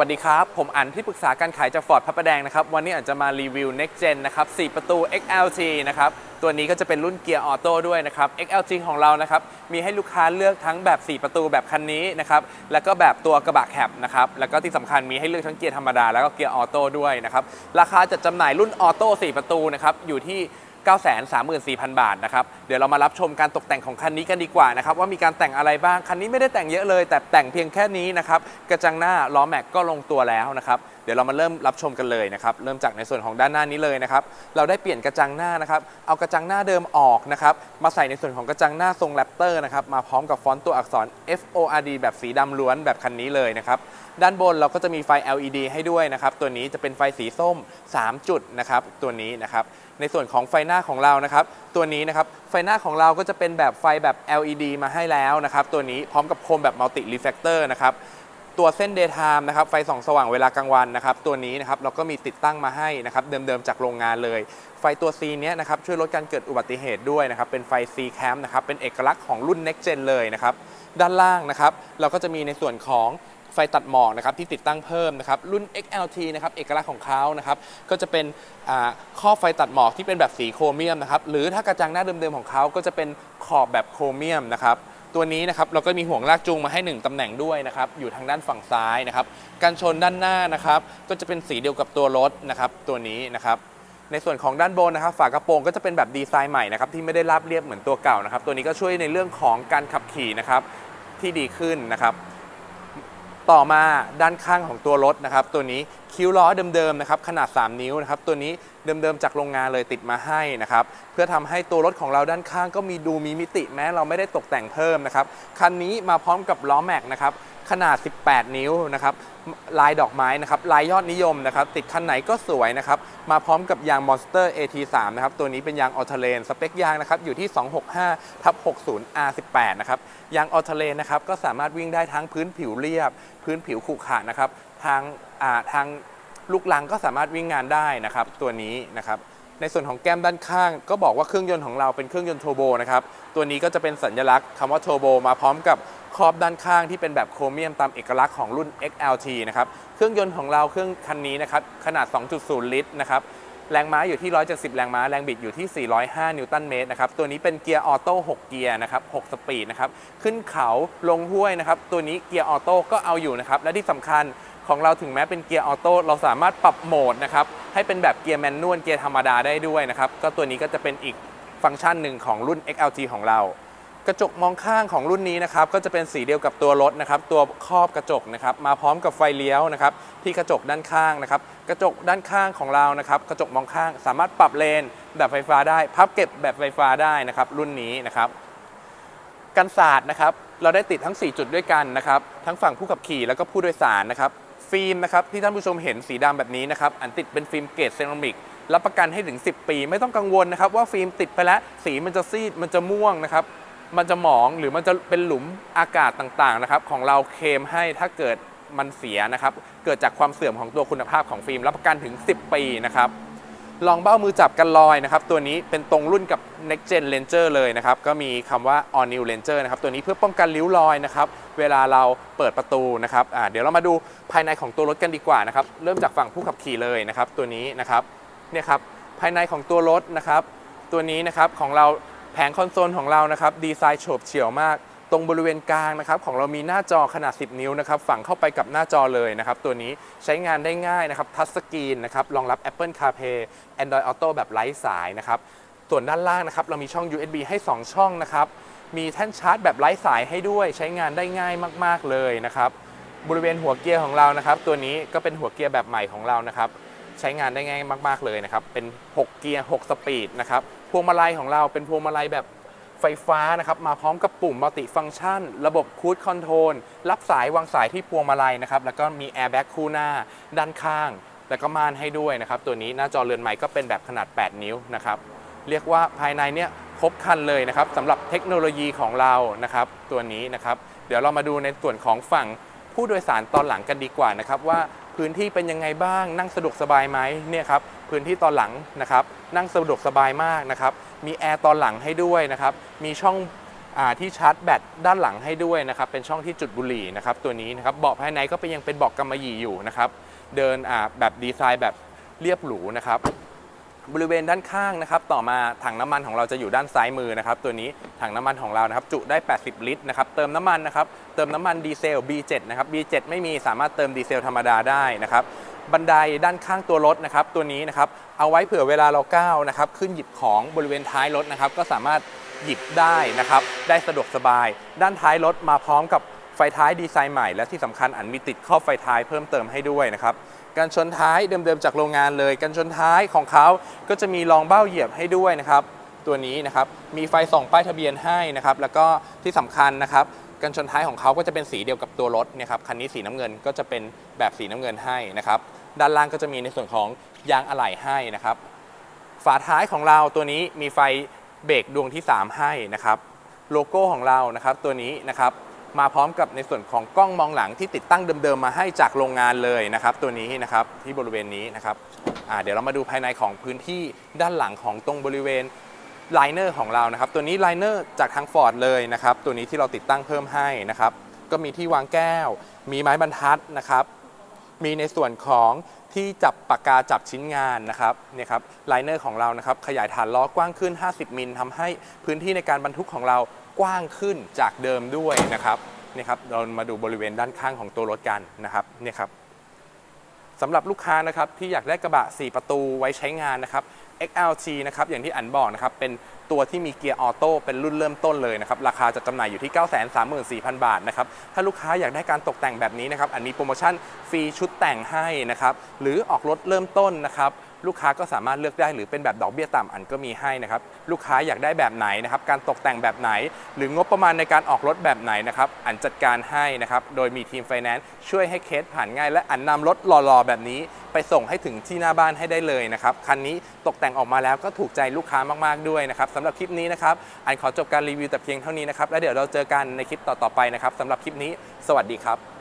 วัสดีครับ ผมอันที่ปรึกษาการขายจากฟอร์ดพระประแดงนะครับ วันนี้อันจะมารีวิว Next Gen นะครับ 4 ประตู XLT นะครับ ตัวนี้ก็จะเป็นรุ่นเกียร์ออโต้ด้วยนะครับ XLT ของเรานะครับ มีให้ลูกค้าเลือกทั้งแบบ 4 ประตูแบบคันนี้นะครับ แล้วก็แบบตัวกระบะแคปนะครับ แล้วก็ที่สำคัญมีให้เลือกทั้งเกียร์ธรรมดาแล้วก็เกียร์ออโต้ด้วยนะครับ ราคาจัดจำหน่ายรุ่นออโต้ 4 ประตูนะครับ อยู่ที่ 934,000 บาทนะครับ เดี๋ยวเรามารับชมการตกแต่งของคันนี้กันดีกว่านะครับ ว่ามีการแต่งอะไรบ้าง คันนี้ไม่ได้แต่งเยอะเลย แต่แต่งเพียงแค่นี้นะครับ กระจังหน้าล้อแม็กก็ลงตัวแล้วนะครับเดี๋ยวเรามาเริ่มรับชมกันเลยนะครับ เริ่มจากในส่วนของด้านหน้านี้เลยนะครับ เราได้เปลี่ยนกระจังหน้านะครับ เอากระจังหน้าเดิมออกนะครับ มาใส่ในส่วนของกระจังหน้าทรงแรปเตอร์นะครับ มาพร้อมกับฟอนต์ตัวอักษร F O R D แบบสีดำล้วนแบบคันนี้เลยนะครับ ด้านบนเราก็จะมีไฟ LED ให้ด้วยนะครับ ตัวนี้จะเป็นไฟสีส้ม 3 จุดนะครับ ตัวนี้นะครับ ในส่วนของไฟหน้าของเรานะครับ ตัวนี้นะครับ ไฟหน้าของเราก็จะเป็นแบบไฟแบบ LED มาให้แล้วนะครับ ตัวนี้พร้อมกับโคมแบบ Multi Reflector นะครับ ตัวเส้น Daytime นะครับไฟส่องสว่างเวลากลางวันนะครับตัวนี้นะครับเราก็มีติดตั้งมาให้นะครับเดิมๆจากโรงงานเลย ไฟตัว C เนี้ยนะครับช่วยลดการเกิดอุบัติเหตุด้วยนะครับเป็นไฟ C Cam นะครับเป็นเอกลักษณ์ของรุ่น Next Gen เลยนะครับด้านล่างนะครับเราก็จะมีในส่วนของไฟตัดหมอกนะครับที่ติดตั้งเพิ่มนะครับรุ่น XLT นะครับเอกลักษณ์ของเขานะครับก็จะเป็นข้อไฟตัดหมอกที่เป็นแบบสีโครเมียมนะครับหรือถ้ากระจังหน้าเดิมๆของเขาก็จะเป็นขอบแบบโครเมียมนะครับ ตัวนี้นะครับเราก็มีห่วงลากจูงมาให้ 1 ตำแหน่งด้วยนะครับอยู่ทางด้านฝั่งซ้ายนะครับการชนด้านหน้านะครับก็จะเป็นสีเดียวกับตัวรถนะครับตัวนี้นะครับในส่วนของด้านบนนะครับฝากระโปรงก็จะเป็นแบบดีไซน์ใหม่นะครับที่ไม่ได้ราบเรียบเหมือนตัวเก่านะครับตัวนี้ก็ช่วยในเรื่องของการขับขี่นะครับที่ดีขึ้นนะครับ ต่อมาด้านข้างของตัวรถนะครับ ตัวนี้คิ้วล้อเดิมๆนะครับขนาด 3 นิ้วนะครับตัวนี้เดิมๆจากโรงงานเลยติดมาให้นะครับเพื่อทำให้ตัวรถของเราด้านข้างก็มีดูมีมิติแม้เราไม่ได้ตกแต่งเพิ่มนะครับคันนี้มาพร้อมกับล้อแม็กนะครับ ขนาด 18 นิ้วนะครับลายดอกไม้นะครับลายยอดนิยมนะครับติดคันไหนก็สวยนะครับมาพร้อมกับยาง Monster AT3 นะครับตัวนี้เป็นยางออเทเลนสเปคยางนะครับอยู่ที่ 265ทับ60 R18 นะครับยางออเทเลนนะครับก็สามารถวิ่งได้ทั้งพื้นผิวเรียบ พื้นผิวขรุขระนะครับทางาทางลูกลังก็สามารถวิ่งงานได้นะครับตัวนี้นะครับในส่วนของแก้มด้านข้าง ก็บอกว่าเครื่องยนต์ของเราเป็นเครื่องยนต์โทโบนะครับตัวนี้ก็จะเป็นสัญลักษณ์คำว่าโทโบมาพร้อมกับ ขอบด้านข้างที่เป็นแบบโครเมียมตามเอกลักษณ์ของรุ่น XLT นะครับ เครื่องยนต์ของเราเครื่องคันนี้นะครับขนาด 2.0 ลิตรนะครับแรงม้าอยู่ที่ 170 แรงม้า แรงบิดอยู่ที่ 405 นิวตันเมตรนะครับ ตัวนี้เป็นเกียร์ออโต้ 6 เกียร์นะครับ 6 สปีดนะครับ ขึ้นเขาลงห้วยนะครับ ตัวนี้เกียร์ออโต้ก็เอาอยู่นะครับ และที่สำคัญของเราถึงแม้เป็นเกียร์ออโต้ เราสามารถปรับโหมดนะครับ ให้เป็นแบบเกียร์แมนนวล เกียร์ธรรมดาได้ด้วยนะครับ ก็ตัวนี้ก็จะเป็นอีกฟังก์ชันหนึ่งของรุ่น XLT ของเรา กระจกมองข้างของรุ่นนี้นะครับก็จะเป็นสีเดียวกับตัวรถนะครับตัวครอบกระจกนะครับมาพร้อมกับไฟเลี้ยวนะครับที่กระจกด้านข้างนะครับกระจกด้านข้างของเรานะครับกระจกมองข้างสามารถปรับเลนแบบไฟฟ้าได้ พับเก็บแบบไฟฟ้าได้นะครับรุ่นนี้นะครับกันศาสตร์นะครับเราได้ติดทั้ง 4 จุดด้วยกันนะครับทั้งฝั่งผู้ขับขี่แล้วก็ผู้โดยสารนะครับฟิล์มนะครับที่ท่านผู้ชมเห็นสีดำแบบนี้นะครับอันติดเป็นฟิล์มเกรดเซรามิกรับประกันให้ถึง 10 ปี ไม่ต้องกังวลนะครับว่าฟิล์มติดไปแล้วสีมันจะซีดมันจะม่วงนะครับ มันจะหมองหรือมันจะเป็นหลุมอากาศต่างๆนะครับของเราเคลมให้ถ้าเกิดมันเสียนะครับ เกิดจากความเสื่อมของตัวคุณภาพของฟิล์มรับประกันถึง 10 ปีนะครับลองเบ้ามือจับกันลอยนะครับ ตัวนี้เป็นตรงรุ่นกับ Next Gen Ranger เลยนะครับ ก็มีคำว่า All New Ranger นะครับ ตัวนี้เพื่อป้องกันริ้วรอยนะครับ เวลาเราเปิดประตูนะครับเดี๋ยวเรามาดูภายในของตัวรถกันดีกว่านะครับ เริ่มจากฝั่งผู้ขับขี่เลยนะครับ ตัวนี้นะครับ เนี่ยครับ ภายในของตัวรถนะครับ ตัวนี้นะครับของเรา แผงคอนโซลของเรานะครับดีไซน์โฉบเฉี่ยวมาก ตรงบริเวณกลางนะครับของเรามีหน้าจอขนาด 10 นิ้วนะครับฝังเข้าไปกับหน้าจอเลยนะครับตัวนี้ใช้งานได้ง่ายนะครับทัชสกรีนนะครับรองรับ Apple CarPlay Android Auto แบบไร้สายนะครับส่วนด้านล่างนะครับเรามีช่อง USB ให้ 2 ช่องนะครับมีแท่นชาร์จแบบไร้สายให้ด้วยใช้งานได้ง่ายมาก ๆเลยนะครับบริเวณหัวเกียร์ของเรานะครับ ตัวนี้ก็เป็นหัวเกียร์แบบใหม่ของเรานะครับ ใช้งานได้ง่ายมาก ๆเลยนะครับ เป็น 6 เกียร์ 6 สปีดนะครับ พวงมาลัยของเราเป็นพวงมาลัยแบบไฟฟ้านะครับ มาพร้อมกับปุ่มมัลติฟัง c t ชัน ระบบคูดคอนโทรลรับสายวางสายที่พวงมาลัยนะครับ แล้วก็มีแอร์แบ็กคู่หน้า ด้านข้าง แล้วก็ม่านให้ด้วยนะครับ ตัวนี้หน้าจอเรือนใหม่ก็เป็นแบบขนาด 8 นิ้วนะครับ เรียกว่าภายในเนี่ยครบครันเลยนะครับสำหรับเทคโนโลยีของเรานะครับ ตัวนี้นะครับ เดี๋ยวเรามาดูในส่วนของฝั่งผู้โดยสารตอนหลังกันดีกว่านะครับว่าพื้นที่เป็นยังไงบ้างนั่งสะดวกสบายไหมเนี่ยครับ พื้นที่ตอนหลังนะครับ นั่งสะดวกสบายมากนะครับ มีแอร์ตอนหลังให้ด้วยนะครับ มีช่องอที่ชาร์จแบตด้านหลังให้ด้วยนะครับ เป็นช่องที่จุดบุหรี่นะครับตัวนี้นะครับ เบาะภายในก็เป็นยังเป็นเบาะกำมะหยี่อยู่นะครับ เดินแบบดีไซน์แบบเรียบหรูนะครับ บริเวณด้านข้างนะครับต่อมาถังน้ำมันของเราจะอยู่ด้านซ้ายมือนะครับตัวนี้ถังน้ำมันของเรานะครับจุได้ 80 ลิตรนะครับเติมน้ำมันนะครับเติมน้ำมันดีเซล B7 นะครับ B7 ไม่มีสามารถเติมดีเซลธรรมดาได้นะครับบันไดด้านข้างตัวรถนะครับตัวนี้นะครับเอาไว้เผื่อเวลาเราก้าวนะครับขึ้นหยิบของบริเวณท้ายรถนะครับก็สามารถหยิบได้นะครับได้สะดวกสบาย ด้านท้ายรถมาพร้อมกับไฟท้ายดีไซน์ใหม่ และที่สำคัญอันมีติดครอไฟท้ายเพิ่มเติมให้ด้วยนะครับ การชนท้ายเดิมๆจากโรงงานเลยการชนท้ายของเขาก็จะมีรองเบ้าเหยียบให้ด้วยนะครับ ตัวนี้นะครับมีไฟส่องป้ายทะเบียนให้นะครับ แล้วก็ที่สำคัญนะครับการชนท้ายของเขาก็จะเป็นสีเดียวกับตัวรถเนี่ยครับคันนี้สีน้ำเงินก็จะเป็นแบบสีน้ำเงินให้นะครับ ด้านล่างก็จะมีในส่วนของยางอะไหล่ให้นะครับ ฝาท้ายของเราตัวนี้มีไฟเบรกดวงที่ 3 ให้นะครับ โลโก้ของเรานะครับ ตัวนี้นะครับ มาพร้อมกับในส่วนของกล้องมองหลังที่ติดตั้งเดิมๆมาให้จากโรงงานเลยนะครับ ตัวนี้นะครับที่บริเวณนี้นะครับเดี๋ยวเรามาดูภายในของพื้นที่ด้านหลังของตรงบริเวณไลเนอร์ของเรานะครับ ตัวนี้ไลเนอร์จากทางฟอร์ดเลยนะครับ ตัวนี้ที่เราติดตั้งเพิ่มให้นะครับ ก็มีที่วางแก้ว มีไม้บรรทัดนะครับ มีในส่วนของที่จับปากกาจับชิ้นงานนะครับเนี่ยครับไลเนอร์ของเรานะครับขยายฐานล้อกว้างขึ้น 50 มิลทำให้พื้นที่ในการบรรทุกของเรา กว้างขึ้นจากเดิมด้วยนะครับนี่ครับเรามาดูบริเวณด้านข้างของตัวรถกันนะครับนี่ครับสำหรับลูกค้านะครับที่อยากได้กระบะ 4 ประตูไว้ใช้งานนะครับ XLT นะครับอย่างที่อันบอกนะครับเป็นตัวที่มีเกียร์ออโต้เป็นรุ่นเริ่มต้นเลยนะครับราคาจะจำหน่ายอยู่ที่ 934,000 บาทนะครับถ้าลูกค้าอยากได้การตกแต่งแบบนี้นะครับอันมีโปรโมชั่นฟรีชุดแต่งให้นะครับหรือออกรถเริ่มต้นนะครับลูกค้าก็สามารถเลือกได้หรือเป็นแบบดอกเบี้ยต่ำอันก็มีให้นะครับลูกค้าอยากได้แบบไหนนะครับการตกแต่งแบบไหน หรืองบประมาณในการออกรถแบบไหนนะครับอันจัดการให้นะครับโดยมีทีมไฟแนนซ์ช่วยให้เคสผ่านง่าย และอันนำรถหล่อๆแบบนี้ ไปส่งให้ถึงที่หน้าบ้านให้ได้เลยนะครับ คันนี้ตกแต่งออกมาแล้วก็ถูกใจลูกค้ามากๆด้วยนะครับสำหรับคลิปนี้นะครับอันขอจบการรีวิวแต่เพียงเท่านี้นะครับ แล้วเดี๋ยวเราเจอกันในคลิปต่อๆไปนะครับสำหรับคลิปนี้ สวัสดีครับ